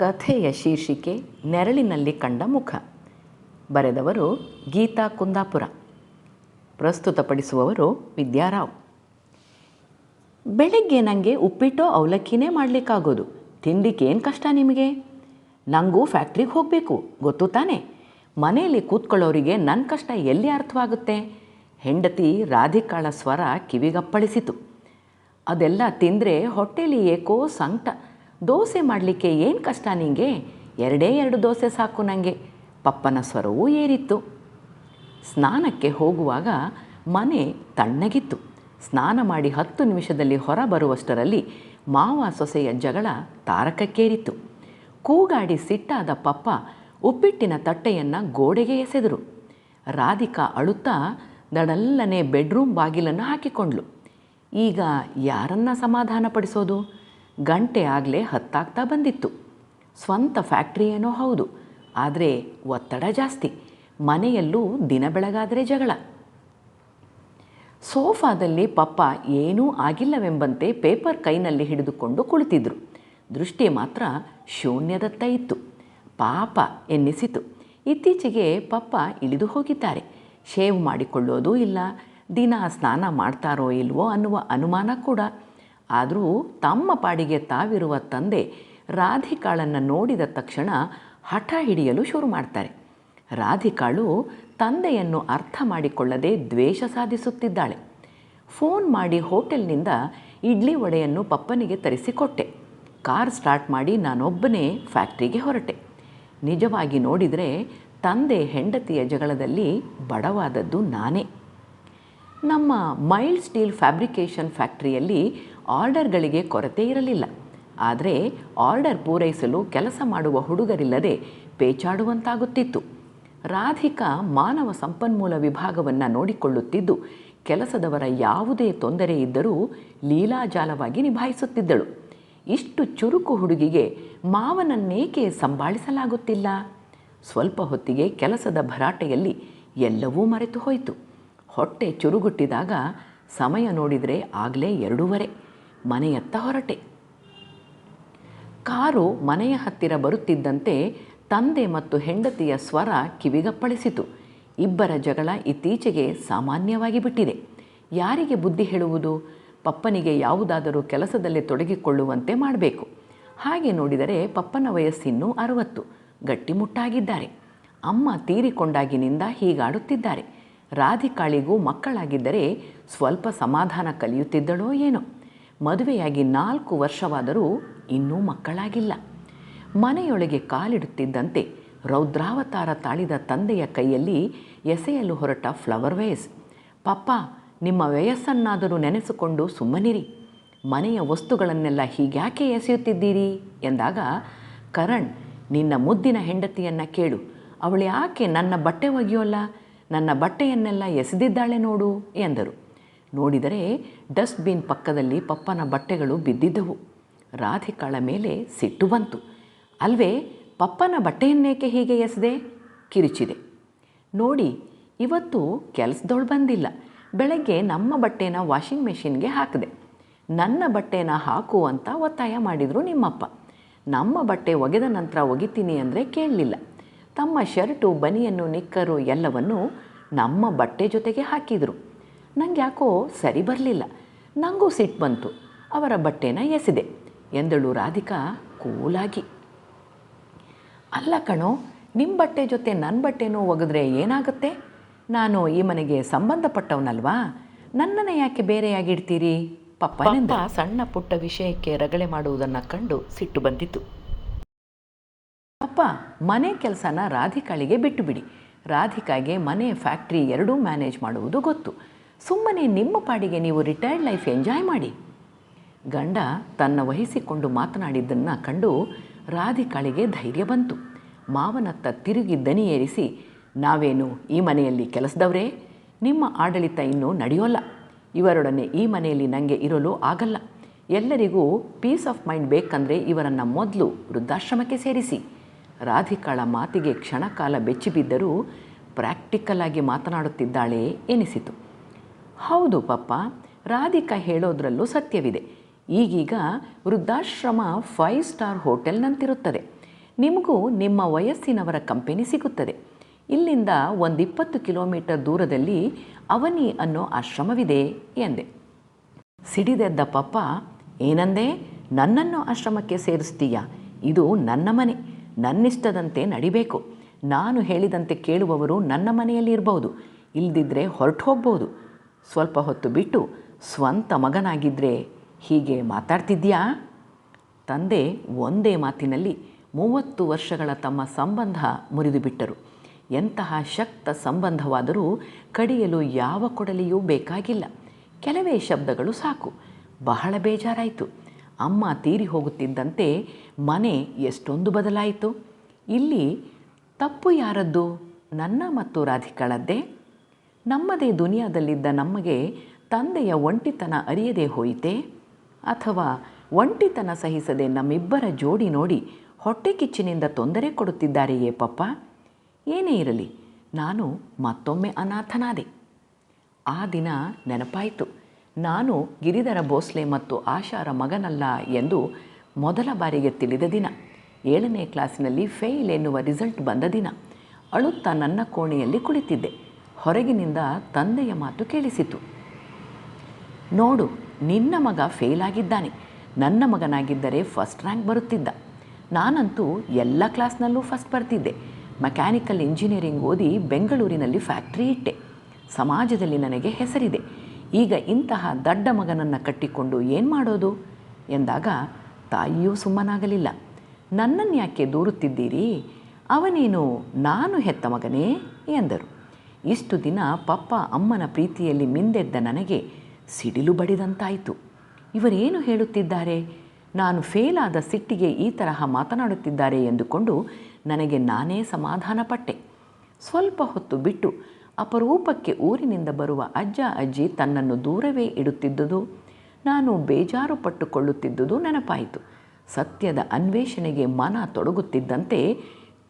ಕಥೆಯ ಶೀರ್ಷಿಕೆ ನೆರಳಿನಲ್ಲಿ ಕಂಡ ಮುಖ. ಬರೆದವರು ಗೀತಾ ಕುಂದಾಪುರ. ಪ್ರಸ್ತುತಪಡಿಸುವವರು ವಿದ್ಯಾರಾವ್ ಬೆಳಗ್ಗೆ ನನಗೆ ಉಪ್ಪಿಟ್ಟು ಅವಲಕ್ಕಿನೇ ಮಾಡಲಿಕ್ಕಾಗೋದು. ತಿಂಡಿಗೆ ಏನು ಕಷ್ಟ ನಿಮಗೆ? ನನಗೂ ಫ್ಯಾಕ್ಟ್ರಿಗೆ ಹೋಗಬೇಕು, ಗೊತ್ತು ತಾನೇ? ಮನೆಯಲ್ಲಿ ಕೂತ್ಕೊಳ್ಳೋರಿಗೆ ನನ್ನ ಕಷ್ಟ ಎಲ್ಲಿ ಅರ್ಥವಾಗುತ್ತೆ? ಹೆಂಡತಿ ರಾಧಿಕಾಳ ಸ್ವರ ಕಿವಿಗಪ್ಪಳಿಸಿತು. ಅದೆಲ್ಲ ತಿಂದರೆ ಹೊಟ್ಟೆಲಿ ಏಕೋ ಸಂಕಟ. ದೋಸೆ ಮಾಡಲಿಕ್ಕೆ ಏನು ಕಷ್ಟ ನಿಂಗೆ? ಎರಡೇ ಎರಡು ದೋಸೆ ಸಾಕು ನನಗೆ ಪಪ್ಪನ ಸ್ವರವೂ ಏರಿತ್ತು. ಸ್ನಾನಕ್ಕೆ ಹೋಗುವಾಗ ಮನೆ ತಣ್ಣಗಿತ್ತು. ಸ್ನಾನ ಮಾಡಿ ಹತ್ತು ನಿಮಿಷದಲ್ಲಿ ಹೊರ ಬರುವಷ್ಟರಲ್ಲಿ ಮಾವ ಸೊಸೆಯ ಜಗಳ ತಾರಕಕ್ಕೇರಿತ್ತು. ಕೂಗಾಡಿ ಸಿಟ್ಟಾದ ಪಪ್ಪ ಉಪ್ಪಿಟ್ಟಿನ ತಟ್ಟೆಯನ್ನು ಗೋಡೆಗೆ ಎಸೆದರು. ರಾಧಿಕಾ ಅಳುತ್ತಾ ದಡಲ್ಲನೆ ಬೆಡ್ರೂಮ್ ಬಾಗಿಲನ್ನು ಹಾಕಿಕೊಂಡ್ಳು ಈಗ ಯಾರನ್ನ ಸಮಾಧಾನಪಡಿಸೋದು? ಗಂಟೆ ಆಗಲೇ ಹತ್ತಾಗ್ತಾ ಬಂದಿತ್ತು. ಸ್ವಂತ ಫ್ಯಾಕ್ಟ್ರಿ ಏನೋ ಹೌದು, ಆದರೆ ಒತ್ತಡ ಜಾಸ್ತಿ, ಮನೆಯಲ್ಲೂ ದಿನ ಬೆಳಗಾದರೆ ಜಗಳ. ಸೋಫಾದಲ್ಲಿ ಪಪ್ಪ ಏನೂ ಆಗಿಲ್ಲವೆಂಬಂತೆ ಪೇಪರ್ ಕೈನಲ್ಲಿ ಹಿಡಿದುಕೊಂಡು ಕುಳಿತಿದ್ರು. ದೃಷ್ಟಿ ಮಾತ್ರ ಶೂನ್ಯದತ್ತ ಇತ್ತು. ಪಾಪ ಎನ್ನಿಸಿತು. ಇತ್ತೀಚೆಗೆ ಪಪ್ಪ ಇಳಿದು ಹೋಗಿದ್ದಾರೆ. ಶೇವ್ ಮಾಡಿಕೊಳ್ಳೋದೂ ಇಲ್ಲ, ದಿನ ಸ್ನಾನ ಮಾಡ್ತಾರೋ ಇಲ್ವೋ ಅನ್ನುವ ಅನುಮಾನ ಕೂಡ. ಆದರೂ ತಮ್ಮ ಪಾಡಿಗೆ ತಾವಿರುವ ತಂದೆ ರಾಧಿಕಾಳನ್ನು ನೋಡಿದ ತಕ್ಷಣ ಹಠ ಹಿಡಿಯಲು ಶುರು ಮಾಡ್ತಾರೆ. ರಾಧಿಕಾಳು ತಂದೆಯನ್ನು ಅರ್ಥ ಮಾಡಿಕೊಳ್ಳದೆ ದ್ವೇಷ ಸಾಧಿಸುತ್ತಿದ್ದಾಳೆ. ಫೋನ್ ಮಾಡಿ ಹೋಟೆಲ್ನಿಂದ ಇಡ್ಲಿ ವಡೆಯನ್ನು ಪಪ್ಪನಿಗೆ ತರಿಸಿಕೊಟ್ಟೆ. ಕಾರ್ ಸ್ಟಾರ್ಟ್ ಮಾಡಿ ನಾನೊಬ್ಬನೇ ಫ್ಯಾಕ್ಟ್ರಿಗೆ ಹೊರಟೆ. ನಿಜವಾಗಿ ನೋಡಿದರೆ ತಂದೆ ಹೆಂಡತಿಯ ಜಗಳದಲ್ಲಿ ಬಡವಾದದ್ದು ನಾನೇ. ನಮ್ಮ ಮೈಲ್ಡ್ ಸ್ಟೀಲ್ ಫ್ಯಾಬ್ರಿಕೇಷನ್ ಫ್ಯಾಕ್ಟ್ರಿಯಲ್ಲಿ ಆರ್ಡರ್ಗಳಿಗೆ ಕೊರತೆ ಇರಲಿಲ್ಲ. ಆದರೆ ಆರ್ಡರ್ ಪೂರೈಸಲು ಕೆಲಸ ಮಾಡುವ ಹುಡುಗರಿಲ್ಲದೆ ಪೇಚಾಡುವಂತಾಗುತ್ತಿತ್ತು. ರಾಧಿಕಾ ಮಾನವ ಸಂಪನ್ಮೂಲ ವಿಭಾಗವನ್ನು ನೋಡಿಕೊಳ್ಳುತ್ತಿದ್ದು, ಕೆಲಸದವರ ಯಾವುದೇ ತೊಂದರೆ ಇದ್ದರೂ ಲೀಲಾಜಾಲವಾಗಿ ನಿಭಾಯಿಸುತ್ತಿದ್ದಳು. ಇಷ್ಟು ಚುರುಕು ಹುಡುಗಿಗೆ ಮಾವನನ್ನೇಕೆ ಸಂಭಾಳಿಸಲಾಗುತ್ತಿಲ್ಲ? ಸ್ವಲ್ಪ ಹೊತ್ತಿಗೆ ಕೆಲಸದ ಭರಾಟೆಯಲ್ಲಿ ಎಲ್ಲವೂ ಮರೆತು ಹೋಯಿತು ಹೊಟ್ಟೆ ಚುರುಗುಟ್ಟಿದಾಗ ಸಮಯ ನೋಡಿದರೆ ಆಗಲೇ ಎರಡೂವರೆ. ಮನೆಯತ್ತ ಹೊರಟೆ. ಕಾರು ಮನೆಯ ಹತ್ತಿರ ಬರುತ್ತಿದ್ದಂತೆ ತಂದೆ ಮತ್ತು ಹೆಂಡತಿಯ ಸ್ವರ ಕಿವಿಗಪ್ಪಳಿಸಿತು. ಇಬ್ಬರ ಜಗಳ ಇತ್ತೀಚೆಗೆ ಸಾಮಾನ್ಯವಾಗಿ ಬಿಟ್ಟಿದೆ. ಯಾರಿಗೆ ಬುದ್ಧಿ ಹೇಳುವುದು? ಪಪ್ಪನಿಗೆ ಯಾವುದಾದರೂ ಕೆಲಸದಲ್ಲಿ ತೊಡಗಿಕೊಳ್ಳುವಂತೆ ಮಾಡಬೇಕು. ಹಾಗೆ ನೋಡಿದರೆ ಪಪ್ಪನ ವಯಸ್ಸಿನ್ನೂ ಅರವತ್ತು. ಗಟ್ಟಿಮುಟ್ಟಾಗಿದ್ದಾರೆ. ಅಮ್ಮ ತೀರಿಕೊಂಡಾಗಿನಿಂದ ಹೀಗಾಡುತ್ತಿದ್ದಾರೆ. ರಾಧಿಕಾಳಿಗೂ ಮಕ್ಕಳಾಗಿದ್ದರೆ ಸ್ವಲ್ಪ ಸಮಾಧಾನ ಕಲಿಯುತ್ತಿದ್ದಳೋ ಏನೋ. ಮದುವೆಯಾಗಿ ನಾಲ್ಕು ವರ್ಷವಾದರೂ ಇನ್ನೂ ಮಕ್ಕಳಾಗಿಲ್ಲ. ಮನೆಯೊಳಗೆ ಕಾಲಿಡುತ್ತಿದ್ದಂತೆ ರೌದ್ರಾವತಾರ ತಾಳಿದ ತಂದೆಯ ಕೈಯಲ್ಲಿ ಎಸೆಯಲು ಹೊರಟ ಫ್ಲವರ್ ವೇಸ್. ಪಪ್ಪ, ನಿಮ್ಮ ವಯಸ್ಸನ್ನಾದರೂ ನೆನೆಸಿಕೊಂಡು ಸುಮ್ಮನಿರಿ. ಮನೆಯ ವಸ್ತುಗಳನ್ನೆಲ್ಲ ಹೀಗ್ಯಾಕೆ ಎಸೆಯುತ್ತಿದ್ದೀರಿ? ಎಂದಾಗ, ಕರಣ್, ನಿನ್ನ ಮುದ್ದಿನ ಹೆಂಡತಿಯನ್ನು ಕೇಳು. ಅವಳು ಯಾಕೆ ನನ್ನ ಬಟ್ಟೆ ಒಗೆಯೋಲ್ಲ? ನನ್ನ ಬಟ್ಟೆಯನ್ನೆಲ್ಲ ಎಸೆದಿದ್ದಾಳೆ ನೋಡು, ಎಂದರು. ನೋಡಿದರೆ ಡಸ್ಟ್ಬಿನ್ ಪಕ್ಕದಲ್ಲಿ ಪಪ್ಪನ ಬಟ್ಟೆಗಳು ಬಿದ್ದಿದ್ದವು. ರಾಧಿಕಾಳ ಮೇಲೆ ಸಿಟ್ಟು ಬಂತು. ಅಲ್ವೇ, ಪಪ್ಪನ ಬಟ್ಟೆಯನ್ನೇಕೆ ಹೀಗೆ ಎಸೆದೆ? ಕಿರುಚಿದೆ. ನೋಡಿ, ಇವತ್ತು ಕೆಲಸದೊಳು ಬಂದಿಲ್ಲ. ಬೆಳಗ್ಗೆ ನಮ್ಮ ಬಟ್ಟೆನ ವಾಷಿಂಗ್ ಮೆಷಿನ್ಗೆ ಹಾಕಿದೆ. ನನ್ನ ಬಟ್ಟೆನ ಹಾಕು ಅಂತ ಒತ್ತಾಯ ಮಾಡಿದರು ನಿಮ್ಮಪ್ಪ. ನಮ್ಮ ಬಟ್ಟೆ ಒಗೆದ ನಂತರ ಒಗಿತೀನಿ ಅಂದರೆ ಕೇಳಲಿಲ್ಲ. ತಮ್ಮ ಶರ್ಟು, ಬನಿಯನ್ನು, ನಿಕ್ಕರು ಎಲ್ಲವನ್ನು ನಮ್ಮ ಬಟ್ಟೆ ಜೊತೆಗೆ ಹಾಕಿದರು. ನಂಗೆ ಯಾಕೋ ಸರಿ ಬರಲಿಲ್ಲ. ನನಗೂ ಸಿಟ್ಟು ಬಂತು. ಅವರ ಬಟ್ಟೆನ ಎಸೆದೆ. ಎಂದಳು ರಾಧಿಕಾ ಕೂಲಾಗಿ. ಅಲ್ಲ ಕಣೋ ನಿಮ್ಮ ಬಟ್ಟೆ ಜೊತೆ ನನ್ನ ಬಟ್ಟೆನೂ ಒಗೆದ್ರೆ ಏನಾಗುತ್ತೆ? ನಾನು ಈ ಮನೆಗೆ ಸಂಬಂಧಪಟ್ಟವನಲ್ವಾ? ನನ್ನನ್ನು ಯಾಕೆ ಬೇರೆಯಾಗಿಡ್ತೀರಿ ಪಪ್ಪನಿಂದ. ಸಣ್ಣ ಪುಟ್ಟ ವಿಷಯಕ್ಕೆ ರಗಳೆ ಮಾಡುವುದನ್ನು ಕಂಡು ಸಿಟ್ಟು ಬಂದಿತು ಪಪ್ಪ ಮನೆ ಕೆಲಸನ ರಾಧಿಕಾಳಿಗೆ ಬಿಟ್ಟು ಬಿಡಿ. ರಾಧಿಕಾಗೆ ಮನೆ ಫ್ಯಾಕ್ಟ್ರಿ ಎರಡೂ ಮ್ಯಾನೇಜ್ ಮಾಡುವುದು ಗೊತ್ತು. ಸುಮ್ಮನೆ ನಿಮ್ಮ ಪಾಡಿಗೆ ನೀವು ರಿಟೈರ್ಡ್ ಲೈಫ್ ಎಂಜಾಯ್ ಮಾಡಿ. ಗಂಡ ತನ್ನ ವಹಿಸಿಕೊಂಡು ಮಾತನಾಡಿದ್ದನ್ನು ಕಂಡು ರಾಧಿಕಾಳಿಗೆ ಧೈರ್ಯ ಬಂತು. ಮಾವನತ್ತ ತಿರುಗಿ ದನಿ ಏರಿಸಿ, ನಾವೇನು ಈ ಮನೆಯಲ್ಲಿ ಕೆಲಸದವರೇ? ನಿಮ್ಮ ಆಡಳಿತ ಇನ್ನೂ ನಡೆಯೋಲ್ಲ. ಇವರೊಡನೆ ಈ ಮನೆಯಲ್ಲಿ ನನಗೆ ಇರಲು ಆಗಲ್ಲ. ಎಲ್ಲರಿಗೂ ಪೀಸ್ ಆಫ್ ಮೈಂಡ್ ಬೇಕಂದರೆ ಇವರನ್ನು ಮೊದಲು ವೃದ್ಧಾಶ್ರಮಕ್ಕೆ ಸೇರಿಸಿ. ರಾಧಿಕಾಳ ಮಾತಿಗೆ ಕ್ಷಣಕಾಲ ಬೆಚ್ಚಿಬಿದ್ದರೂ ಪ್ರಾಕ್ಟಿಕಲ್ ಆಗಿ ಮಾತನಾಡುತ್ತಿದ್ದಾಳೆ ಎನಿಸಿತು. ಹೌದು ಪಪ್ಪ ರಾಧಿಕಾ ಹೇಳೋದ್ರಲ್ಲೂ ಸತ್ಯವಿದೆ. ಈಗೀಗ ವೃದ್ಧಾಶ್ರಮ ಫೈವ್ ಸ್ಟಾರ್ ಹೋಟೆಲ್ನಂತಿರುತ್ತದೆ. ನಿಮಗೂ ನಿಮ್ಮ ವಯಸ್ಸಿನವರ ಕಂಪೆನಿ ಸಿಗುತ್ತದೆ. ಇಲ್ಲಿಂದ ಒಂದಿಪ್ಪತ್ತು ಕಿಲೋಮೀಟರ್ ದೂರದಲ್ಲಿ ಅವನಿ ಅನ್ನೋ ಆಶ್ರಮವಿದೆ ಎಂದೆ. ಸಿಡಿದೆದ್ದ ಪಪ್ಪ ಏನಂದೆ, ನನ್ನನ್ನು ಆಶ್ರಮಕ್ಕೆ ಸೇರಿಸ್ತೀಯಾ? ಇದು ನನ್ನ ಮನೆ, ನನ್ನಿಷ್ಟದಂತೆ ನಡಿಬೇಕು. ನಾನು ಹೇಳಿದಂತೆ ಕೇಳುವವರು ನನ್ನ ಮನೆಯಲ್ಲಿ ಇರಬಹುದು ಇಲ್ದಿದ್ರೆ ಹೊರಟು ಹೋಗ್ಬೋದು. ಸ್ವಲ್ಪ ಹೊತ್ತು ಬಿಟ್ಟು ಸ್ವಂತ ಮಗನಾಗಿದ್ದರೆ ಹೀಗೆ ಮಾತಾಡ್ತಿದ್ಯಾ ತಂದೆ ಒಂದೇ ಮಾತಿನಲ್ಲಿ ಮೂವತ್ತು ವರ್ಷಗಳ ತಮ್ಮ ಸಂಬಂಧ ಮುರಿದುಬಿಟ್ಟರು. ಎಂತಹ ಶಕ್ತ ಸಂಬಂಧವಾದರೂ ಕಡಿಯಲು ಯಾವ ಕೊಡಲಿಯೂ ಬೇಕಾಗಿಲ್ಲ. ಕೆಲವೇ ಶಬ್ದಗಳು ಸಾಕು. ಬಹಳ ಬೇಜಾರಾಯಿತು. ಅಮ್ಮ ತೀರಿ ಹೋಗುತ್ತಿದ್ದಂತೆ ಮನೆ ಎಷ್ಟೊಂದು ಬದಲಾಯಿತು. ಇಲ್ಲಿ ತಪ್ಪು ಯಾರದ್ದು? ನನ್ನ ಮತ್ತು ರಾಧಿಕಾಳದ್ದೇ? ನಮ್ಮದೇ ದುನಿಯಾದಲ್ಲಿದ್ದ ನಮಗೆ ತಂದೆಯ ಒಂಟಿತನ ಅರಿಯದೇ ಹೋಯಿತೆ? ಅಥವಾ ಒಂಟಿತನ ಸಹಿಸದೆ ನಮ್ಮಿಬ್ಬರ ಜೋಡಿ ನೋಡಿ ಹೊಟ್ಟೆ ಕಿಚ್ಚಿನಿಂದ ತೊಂದರೆ ಕೊಡುತ್ತಿದ್ದಾರೆಯೇ ಪಪ್ಪ? ಏನೇ ಇರಲಿ, ನಾನು ಮತ್ತೊಮ್ಮೆ ಅನಾಥನಾದೆ. ಆ ದಿನ ನೆನಪಾಯಿತು. ನಾನು ಗಿರಿಧರ ಭೋಸ್ಲೆ ಮತ್ತು ಆಶಾರ ಮಗನಲ್ಲ ಎಂದು ಮೊದಲ ಬಾರಿಗೆ ತಿಳಿದ ದಿನ. ಏಳನೇ ಕ್ಲಾಸಿನಲ್ಲಿ ಫೇಲ್ ಎನ್ನುವ ರಿಸಲ್ಟ್ ಬಂದ ದಿನ. ಅಳುತ್ತಾ ನನ್ನ ಕೋಣೆಯಲ್ಲಿ ಕುಳಿತಿದ್ದೆ. ಹೊರಗಿನಿಂದ ತಂದೆಯ ಮಾತು ಕೇಳಿಸಿತು. ನೋಡು, ನಿನ್ನ ಮಗ ಫೇಲ್ ಆಗಿದ್ದಾನೆ. ನನ್ನ ಮಗನಾಗಿದ್ದರೆ ಫಸ್ಟ್ ರ್ಯಾಂಕ್ ಬರುತ್ತಿದ್ದ. ನಾನಂತೂ ಎಲ್ಲ ಕ್ಲಾಸ್ನಲ್ಲೂ ಫಸ್ಟ್ ಬರ್ತಿದ್ದೆ. ಮೆಕ್ಯಾನಿಕಲ್ ಇಂಜಿನಿಯರಿಂಗ್ ಓದಿ ಬೆಂಗಳೂರಿನಲ್ಲಿ ಫ್ಯಾಕ್ಟ್ರಿ ಇಟ್ಟೆ. ಸಮಾಜದಲ್ಲಿ ನನಗೆ ಹೆಸರಿದೆ. ಈಗ ಇಂತಹ ದಡ್ಡ ಮಗನನ್ನು ಕಟ್ಟಿಕೊಂಡು ಏನು ಮಾಡೋದು? ಎಂದಾಗ ತಾಯಿಯೂ ಸುಮ್ಮನಾಗಲಿಲ್ಲ. ನನ್ನನ್ನು ಯಾಕೆ ದೂರುತ್ತಿದ್ದೀರಿ? ಅವನೇನು, ನಾನು ಹೆತ್ತ ಮಗನೇ? ಎಂದರು. ಇಷ್ಟು ದಿನ ಪಪ್ಪ ಅಮ್ಮನ ಪ್ರೀತಿಯಲ್ಲಿ ಮಿಂದೆದ್ದ ನನಗೆ ಸಿಡಿಲು ಬಡಿದಂತಾಯಿತು. ಇವರೇನು ಹೇಳುತ್ತಿದ್ದಾರೆ? ನಾನು ಫೇಲ್ ಆದ ಸಿಟ್ಟಿಗೆ ಈ ತರಹ ಮಾತನಾಡುತ್ತಿದ್ದಾರೆ ಎಂದುಕೊಂಡು ನನಗೆ ನಾನೇ ಸಮಾಧಾನಪಟ್ಟೆ. ಸ್ವಲ್ಪ ಹೊತ್ತು ಬಿಟ್ಟು ಅಪರೂಪಕ್ಕೆ ಊರಿನಿಂದ ಬರುವ ಅಜ್ಜ ಅಜ್ಜಿ ತನ್ನನ್ನು ದೂರವೇ ಇಡುತ್ತಿದ್ದುದು, ನಾನು ಬೇಜಾರು ಪಟ್ಟುಕೊಳ್ಳುತ್ತಿದ್ದುದು ನೆನಪಾಯಿತು. ಸತ್ಯದ ಅನ್ವೇಷಣೆಗೆ ಮನ ತೊಡಗುತ್ತಿದ್ದಂತೆ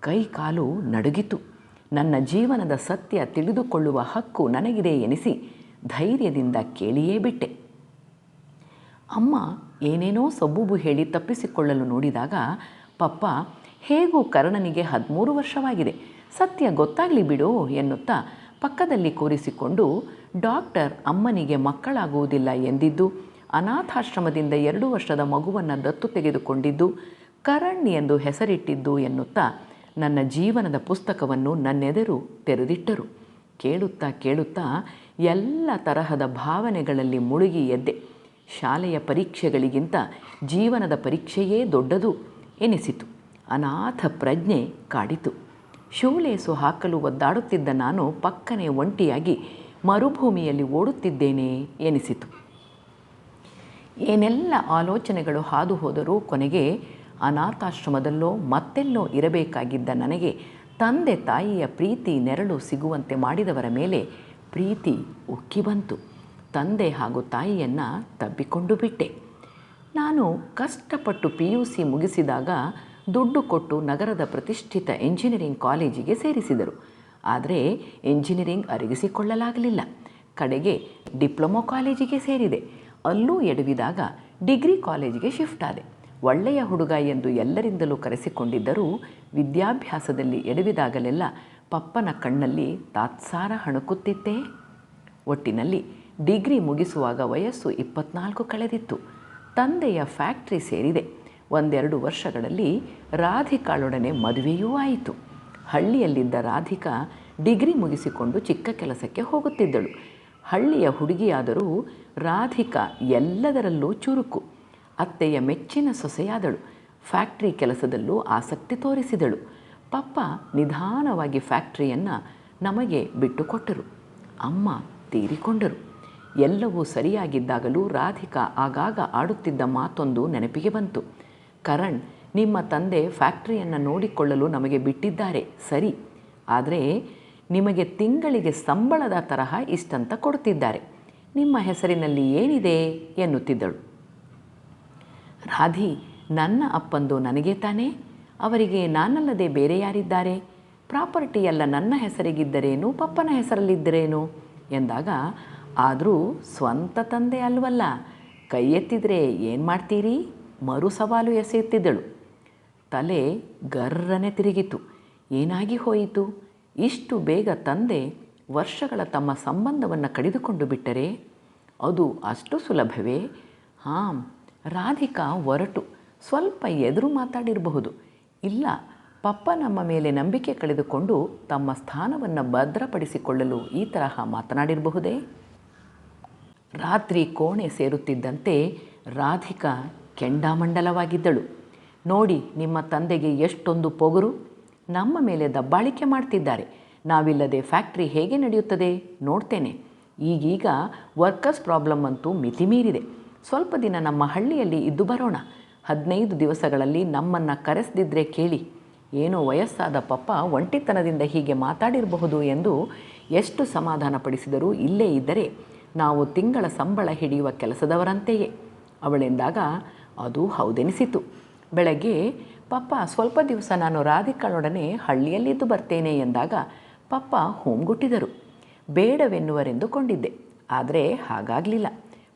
ಕೈಕಾಲು ನಡುಗಿತು. ನನ್ನ ಜೀವನದ ಸತ್ಯ ತಿಳಿದುಕೊಳ್ಳುವ ಹಕ್ಕು ನನಗಿದೆ ಎನಿಸಿ ಧೈರ್ಯದಿಂದ ಕೇಳಿಯೇ ಬಿಟ್ಟೆ. ಅಮ್ಮ ಏನೇನೋ ಸಬ್ಬೂಬು ಹೇಳಿ ತಪ್ಪಿಸಿಕೊಳ್ಳಲು ನೋಡಿದಾಗ, ಪಪ್ಪ, ಹೇಗೂ ಕರ್ಣನಿಗೆ ಹದಿಮೂರು ವರ್ಷವಾಗಿದೆ. ಸತ್ಯ ಗೊತ್ತಾಗಲಿ ಬಿಡು, ಎನ್ನುತ್ತಾ ಪಕ್ಕದಲ್ಲಿ ಕೂರಿಸಿಕೊಂಡು ಡಾಕ್ಟರ್ ಅಮ್ಮನಿಗೆ ಮಕ್ಕಳಾಗುವುದಿಲ್ಲ ಎಂದಿದ್ದು, ಅನಾಥಾಶ್ರಮದಿಂದ ಎರಡು ವರ್ಷದ ಮಗುವನ್ನು ದತ್ತು ತೆಗೆದುಕೊಂಡಿದ್ದು ಕರಣ್ ಎಂದು ಹೆಸರಿಟ್ಟಿದ್ದು ಎನ್ನುತ್ತಾ ನನ್ನ ಜೀವನದ ಪುಸ್ತಕವನ್ನು ನನ್ನೆದುರು ತೆರೆದಿಟ್ಟರು. ಕೇಳುತ್ತಾ ಕೇಳುತ್ತಾ ಎಲ್ಲ ತರಹದ ಭಾವನೆಗಳಲ್ಲಿ ಮುಳುಗಿ ಎದ್ದೆ. ಶಾಲೆಯ ಪರೀಕ್ಷೆಗಳಿಗಿಂತ ಜೀವನದ ಪರೀಕ್ಷೆಯೇ ದೊಡ್ಡದು ಎನಿಸಿತು. ಅನಾಥ ಪ್ರಜ್ಞೆ ಕಾಡಿತು. ಶೂಲೇಸು ಹಾಕಲು ಒದ್ದಾಡುತ್ತಿದ್ದ ನಾನು ಪಕ್ಕನೆ ಒಂಟಿಯಾಗಿ ಮರುಭೂಮಿಯಲ್ಲಿ ಓಡುತ್ತಿದ್ದೇನೆ ಎನಿಸಿತು. ಏನೆಲ್ಲ ಆಲೋಚನೆಗಳು ಹಾದು ಹೋದರೂ ಕೊನೆಗೆ ಅನಾಥಾಶ್ರಮದಲ್ಲೋ ಮತ್ತೆಲ್ಲೋ ಇರಬೇಕಾಗಿದ್ದ ನನಗೆ ತಂದೆ ತಾಯಿಯ ಪ್ರೀತಿ ನೆರಳು ಸಿಗುವಂತೆ ಮಾಡಿದವರ ಮೇಲೆ ಪ್ರೀತಿ ಉಕ್ಕಿ ಬಂತು. ತಂದೆ ಹಾಗೂ ತಾಯಿಯನ್ನು ತಬ್ಬಿಕೊಂಡು ಬಿಟ್ಟೆ. ನಾನು ಕಷ್ಟಪಟ್ಟು ಪಿ ಯು ಸಿ ಮುಗಿಸಿದಾಗ ದುಡ್ಡು ಕೊಟ್ಟು ನಗರದ ಪ್ರತಿಷ್ಠಿತ ಎಂಜಿನಿಯರಿಂಗ್ ಕಾಲೇಜಿಗೆ ಸೇರಿಸಿದರು. ಆದರೆ ಎಂಜಿನಿಯರಿಂಗ್ ಅರಗಿಸಿಕೊಳ್ಳಲಾಗಲಿಲ್ಲ. ಕಡೆಗೆ ಡಿಪ್ಲೊಮೊ ಕಾಲೇಜಿಗೆ ಸೇರಿದೆ. ಅಲ್ಲೂ ಎಡವಿದಾಗ ಡಿಗ್ರಿ ಕಾಲೇಜಿಗೆ ಶಿಫ್ಟ್ ಆದೆ. ಒಳ್ಳೆಯ ಹುಡುಗ ಎಂದು ಎಲ್ಲರಿಂದಲೂ ಕರೆಸಿಕೊಂಡಿದ್ದರೂ ವಿದ್ಯಾಭ್ಯಾಸದಲ್ಲಿ ಎಡವಿದಾಗಲೆಲ್ಲ ಪಪ್ಪನ ಕಣ್ಣಲ್ಲಿ ತಾತ್ಸಾರ ಹಣುಕುತ್ತಿತ್ತೇ. ಒಟ್ಟಿನಲ್ಲಿ ಡಿಗ್ರಿ ಮುಗಿಸುವಾಗ ವಯಸ್ಸು ಇಪ್ಪತ್ನಾಲ್ಕು ಕಳೆದಿತ್ತು. ತಂದೆಯ ಫ್ಯಾಕ್ಟ್ರಿ ಸೇರಿದೆ. ಒಂದೆರಡು ವರ್ಷಗಳಲ್ಲಿ ರಾಧಿಕಾಳೊಡನೆ ಮದುವೆಯೂ ಆಯಿತು. ಹಳ್ಳಿಯಲ್ಲಿದ್ದ ರಾಧಿಕಾ ಡಿಗ್ರಿ ಮುಗಿಸಿಕೊಂಡು ಚಿಕ್ಕ ಕೆಲಸಕ್ಕೆ ಹೋಗುತ್ತಿದ್ದಳು. ಹಳ್ಳಿಯ ಹುಡುಗಿಯಾದರೂ ರಾಧಿಕಾ ಎಲ್ಲದರಲ್ಲೂ ಚುರುಕು. ಅತ್ತೆಯ ಮೆಚ್ಚಿನ ಸೊಸೆಯಾದಳು. ಫ್ಯಾಕ್ಟ್ರಿ ಕೆಲಸದಲ್ಲೂ ಆಸಕ್ತಿ ತೋರಿಸಿದಳು. ಪಪ್ಪ ನಿಧಾನವಾಗಿ ಫ್ಯಾಕ್ಟ್ರಿಯನ್ನು ನಮಗೆ ಬಿಟ್ಟುಕೊಟ್ಟರು. ಅಮ್ಮ ತೀರಿಕೊಂಡರು. ಎಲ್ಲವೂ ಸರಿಯಾಗಿದ್ದಾಗಲೂ ರಾಧಿಕಾ ಆಗಾಗ ಆಡುತ್ತಿದ್ದ ಮಾತೊಂದು ನೆನಪಿಗೆ ಬಂತು. ಕರಣ್, ನಿಮ್ಮ ತಂದೆ ಫ್ಯಾಕ್ಟ್ರಿಯನ್ನು ನೋಡಿಕೊಳ್ಳಲು ನಮಗೆ ಬಿಟ್ಟಿದ್ದಾರೆ. ಸರಿ. ಆದರೆ ನಿಮಗೆ ತಿಂಗಳಿಗೆ ಸಂಬಳದ ತರಹ ಇಷ್ಟಂತ ಕೊಡುತ್ತಿದ್ದಾರೆ. ನಿಮ್ಮ ಹೆಸರಿನಲ್ಲಿ ಏನಿದೆ ಎನ್ನುತ್ತಿದ್ದಳು. ರಾಧಿ, ನನ್ನ ಅಪ್ಪಂದು ನನಗೆ ತಾನೇ? ಅವರಿಗೆ ನಾನಲ್ಲದೆ ಬೇರೆ ಯಾರಿದ್ದಾರೆ? ಪ್ರಾಪರ್ಟಿ ಎಲ್ಲ ನನ್ನ ಹೆಸರಿಗಿದ್ದರೇನು, ಪಪ್ಪನ ಹೆಸರಲ್ಲಿದ್ದರೇನು? ಎಂದಾಗ, ಆದರೂ ಸ್ವಂತ ತಂದೆ ಅಲ್ವಲ್ಲ, ಕೈ ಎತ್ತಿದರೆ ಏನು ಮಾಡ್ತೀರಿ? ಮರು ಸವಾಲು ಎಸೆಯುತ್ತಿದ್ದಳು. ತಲೆ ಗರ್ರನೆ ತಿರುಗಿತು. ಏನಾಗಿ ಹೋಯಿತು? ಇಷ್ಟು ಬೇಗ ತಂದೆ ವರ್ಷಗಳ ತಮ್ಮ ಸಂಬಂಧವನ್ನು ಕಡಿದುಕೊಂಡು ಬಿಟ್ಟರೆ ಅದು ಅಷ್ಟು ಸುಲಭವೇ? ಹಾಂ ರಾಧಿಕಾ ಒರಟು. ಸ್ವಲ್ಪ ಎದುರು ಮಾತಾಡಿರಬಹುದು. ಇಲ್ಲ, ಪಪ್ಪ ನಮ್ಮ ಮೇಲೆ ನಂಬಿಕೆ ಕಳೆದುಕೊಂಡು ತಮ್ಮ ಸ್ಥಾನವನ್ನು ಭದ್ರಪಡಿಸಿಕೊಳ್ಳಲು ಈ ತರಹ ಮಾತನಾಡಿರಬಹುದೇ? ರಾತ್ರಿ ಕೋಣೆ ಸೇರುತ್ತಿದ್ದಂತೆ ರಾಧಿಕಾ ಕೆಂಡಾಮಂಡಲವಾಗಿದ್ದಳು. ನೋಡಿ, ನಿಮ್ಮ ತಂದೆಗೆ ಎಷ್ಟೊಂದು ಪೊಗರು. ನಮ್ಮ ಮೇಲೆ ದಬ್ಬಾಳಿಕೆ ಮಾಡ್ತಿದ್ದಾರೆ. ನಾವಿಲ್ಲದೆ ಫ್ಯಾಕ್ಟ್ರಿ ಹೇಗೆ ನಡೆಯುತ್ತದೆ ನೋಡ್ತೇನೆ. ಈಗೀಗ ವರ್ಕರ್ಸ್ ಪ್ರಾಬ್ಲಮ್ ಅಂತೂ ಮಿತಿಮೀರಿದೆ. ಸ್ವಲ್ಪ ದಿನ ನಮ್ಮ ಹಳ್ಳಿಯಲ್ಲಿ ಇದ್ದು ಬರೋಣ. ಹದಿನೈದು ದಿವಸಗಳಲ್ಲಿ ನಮ್ಮನ್ನು ಕರೆಸ್ದಿದ್ರೆ ಕೇಳಿ. ಏನೋ ವಯಸ್ಸಾದ ಪಪ್ಪ ಒಂಟಿತನದಿಂದ ಹೀಗೆ ಮಾತಾಡಿರಬಹುದು ಎಂದು ಎಷ್ಟು ಸಮಾಧಾನಪಡಿಸಿದರೂ ಇಲ್ಲೇ ಇದ್ದರೆ ನಾವು ತಿಂಗಳ ಸಂಬಳ ಹಿಡಿಯುವ ಕೆಲಸದವರಂತೆಯೇ. ಅವಳೆಂದಾಗ, ಅದು ಹೌದೆನಿಸಿತು. ಬೆಳಗ್ಗೆ, ಪಪ್ಪ, ಸ್ವಲ್ಪ ದಿವಸ ನಾನು ರಾಧಿಕಾಳೊಡನೆ ಹಳ್ಳಿಯಲ್ಲಿದ್ದು ಬರ್ತೇನೆ ಎಂದಾಗ ಪಪ್ಪ ಹೂಂಗುಟ್ಟಿದರು. ಬೇಡವೆನ್ನುವರೆಂದು ಕೊಂಡಿದ್ದೆ ಆದರೆ ಹಾಗಾಗಲಿಲ್ಲ.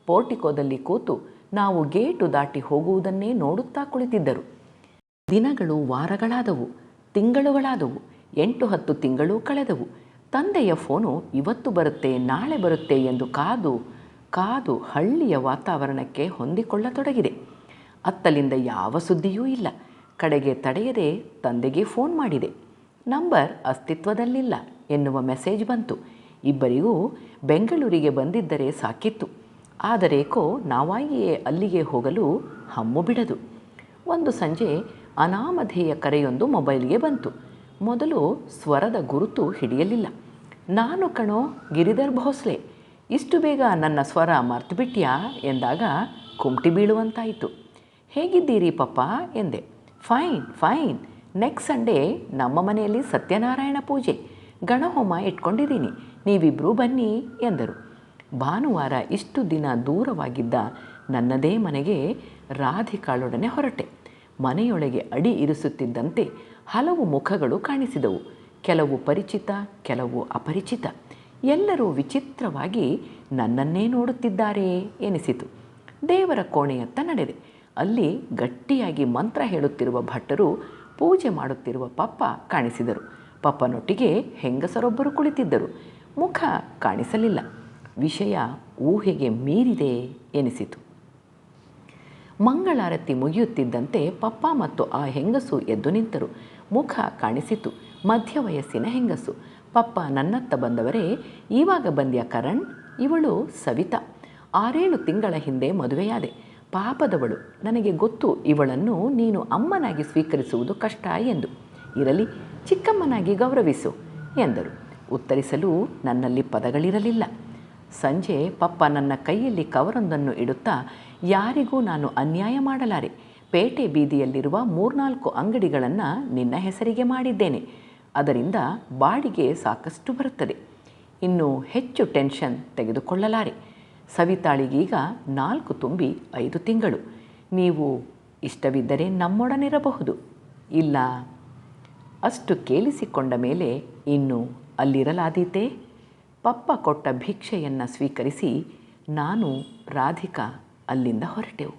ಪೋರ್ಟಿಕೋದಲ್ಲಿ ಕೂತು ನಾವು ಗೇಟು ದಾಟಿ ಹೋಗುವುದನ್ನೇ ನೋಡುತ್ತಾ ಕುಳಿತಿದ್ದರು. ದಿನಗಳು ವಾರಗಳಾದವು, ತಿಂಗಳುಗಳಾದವು, ಎಂಟು ಹತ್ತು ತಿಂಗಳು ಕಳೆದವು. ತಂದೆಯ ಫೋನು ಇವತ್ತು ಬರುತ್ತೆ, ನಾಳೆ ಬರುತ್ತೆ ಎಂದು ಕಾದು ಕಾದು ಹಳ್ಳಿಯ ವಾತಾವರಣಕ್ಕೆ ಹೊಂದಿಕೊಳ್ಳತೊಡಗಿದೆ. ಅತ್ತಲಿಂದ ಯಾವ ಸುದ್ದಿಯೂ ಇಲ್ಲ. ಕಡೆಗೆ ತಡೆಯದೆ ತಂದೆಗೆ ಫೋನ್ ಮಾಡಿದೆ. ನಂಬರ್ ಅಸ್ತಿತ್ವದಲ್ಲಿಲ್ಲ ಎನ್ನುವ ಮೆಸೇಜ್ ಬಂತು. ಇಬ್ಬರಿಗೂ ಬೆಂಗಳೂರಿಗೆ ಬಂದಿದ್ದರೆ ಸಾಕಿತ್ತು. ಆದರೇಕೋ ನಾವಾಗಿಯೇ ಅಲ್ಲಿಗೆ ಹೋಗಲು ಹಮ್ಮು ಬಿಡದು. ಒಂದು ಸಂಜೆ ಅನಾಮಧೇಯ ಕರೆಯೊಂದು ಮೊಬೈಲ್ಗೆ ಬಂತು. ಮೊದಲು ಸ್ವರದ ಗುರುತು ಹಿಡಿಯಲಿಲ್ಲ. ನಾನು ಕಣೋ ಗಿರಿಧರ್ ಭೋಸ್ಲೆ, ಇಷ್ಟು ಬೇಗ ನನ್ನ ಸ್ವರ ಮರ್ತುಬಿಟ್ಯಾ ಎಂದಾಗ ಕುಮ್ಟಿ ಬೀಳುವಂತಾಯಿತು. ಹೇಗಿದ್ದೀರಿ ಪಪ್ಪ ಎಂದೆ. Fine fine. ನೆಕ್ಸ್ಟ್ ಸಂಡೇ ನಮ್ಮ ಮನೆಯಲ್ಲಿ ಸತ್ಯನಾರಾಯಣ ಪೂಜೆ. ಗಣಹೋಮ ಇಟ್ಕೊಂಡಿದ್ದೀನಿ. ನೀವಿಬ್ಬರೂ ಬನ್ನಿ ಎಂದರು. ಭಾನುವಾರ ಇಷ್ಟು ದಿನ ದೂರವಾಗಿದ್ದ ನನ್ನದೇ ಮನೆಗೆ ರಾಧಿಕಾಳೊಡನೆ ಹೊರಟೆ. ಮನೆಯೊಳಗೆ ಅಡಿ ಇರಿಸುತ್ತಿದ್ದಂತೆ ಹಲವು ಮುಖಗಳು ಕಾಣಿಸಿದವು. ಕೆಲವು ಪರಿಚಿತ, ಕೆಲವು ಅಪರಿಚಿತ. ಎಲ್ಲರೂ ವಿಚಿತ್ರವಾಗಿ ನನ್ನನ್ನೇ ನೋಡುತ್ತಿದ್ದಾರೆ ಎನಿಸಿತು. ದೇವರ ಕೋಣೆಯತ್ತ ನಡೆದೆ. ಅಲ್ಲಿ ಗಟ್ಟಿಯಾಗಿ ಮಂತ್ರ ಹೇಳುತ್ತಿರುವ ಭಟ್ಟರು ಪೂಜೆ ಮಾಡುತ್ತಿರುವ ಪಪ್ಪ ಕಾಣಿಸಿದರು. ಪಪ್ಪನೊಟ್ಟಿಗೆ ಹೆಂಗಸರೊಬ್ಬರು ಕುಳಿತಿದ್ದರು. ಮುಖ ಕಾಣಿಸಲಿಲ್ಲ. ವಿಷಯ ಊಹೆಗೆ ಮೀರಿದೆ ಎನಿಸಿತು. ಮಂಗಳಾರತಿ ಮುಗಿಯುತ್ತಿದ್ದಂತೆ ಪಪ್ಪ ಮತ್ತು ಆ ಹೆಂಗಸು ಎದ್ದು ನಿಂತರು. ಮುಖ ಕಾಣಿಸಿತು. ಮಧ್ಯ ವಯಸ್ಸಿನ ಹೆಂಗಸು. ಪಪ್ಪ ನನ್ನತ್ತ ಬಂದವರೇ ಈವಾಗ ಬಂದ್ಯ ಕರಣ್? ಇವಳು ಸವಿತಾ. ಆರೇಳು ತಿಂಗಳ ಹಿಂದೆ ಮದುವೆಯಾದೆ. ಪಾಪದವಳು. ನನಗೆ ಗೊತ್ತು, ಇವಳನ್ನು ನೀನು ಅಮ್ಮನಾಗಿ ಸ್ವೀಕರಿಸುವುದು ಕಷ್ಟ ಎಂದು. ಇರಲಿ, ಚಿಕ್ಕಮ್ಮನಾಗಿ ಗೌರವಿಸು ಎಂದರು. ಉತ್ತರಿಸಲು ನನ್ನಲ್ಲಿ ಪದಗಳಿರಲಿಲ್ಲ. ಸಂಜೆ ಪಪ್ಪ ನನ್ನ ಕೈಯಲ್ಲಿ ಕವರೊಂದನ್ನು ಇಡುತ್ತಾ, ಯಾರಿಗೂ ನಾನು ಅನ್ಯಾಯ ಮಾಡಲಾರೆ. ಪೇಟೆ ಬೀದಿಯಲ್ಲಿರುವ ಮೂರ್ನಾಲ್ಕು ಅಂಗಡಿಗಳನ್ನು ನಿನ್ನ ಹೆಸರಿಗೆ ಮಾಡಿದ್ದೇನೆ. ಅದರಿಂದ ಬಾಡಿಗೆ ಸಾಕಷ್ಟು ಬರುತ್ತದೆ. ಇನ್ನು ಹೆಚ್ಚು ಟೆನ್ಷನ್ ತೆಗೆದುಕೊಳ್ಳಲಾರೆ. ಸವಿತಾಳಿಗೀಗ ನಾಲ್ಕು ತುಂಬಿ ಐದು ತಿಂಗಳು. ನೀವು ಇಷ್ಟವಿದ್ದರೆ ನಮ್ಮೊಡನಿರಬಹುದು. ಇಲ್ಲ. ಅಷ್ಟು ಕೇಳಿಸಿಕೊಂಡ ಮೇಲೆ ಇನ್ನು ಅಲ್ಲಿರಲಾದೀತೆ? ಪಪ್ಪ ಕೊಟ್ಟ ಭಿಕ್ಷೆಯನ್ನು ಸ್ವೀಕರಿಸಿ ನಾನು ರಾಧಿಕಾ ಅಲ್ಲಿಂದ ಹೊರಟೆವು.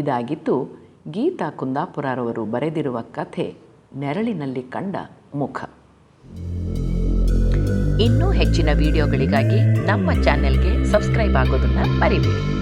ಇದಾಗಿತ್ತು ಗೀತಾ ಕುಂದಾಪುರರವರು ಬರೆದಿರುವ ಕಥೆ ನೆರಳಿನಲ್ಲಿ ಕಂಡ ಮುಖ. ಇನ್ನೂ ಹೆಚ್ಚಿನ ವಿಡಿಯೋಗಳಿಗಾಗಿ ನಮ್ಮ ಚಾನೆಲ್ಗೆ ಸಬ್ಸ್ಕ್ರೈಬ್ ಆಗೋದನ್ನು ಮರಿಬೇಡಿ.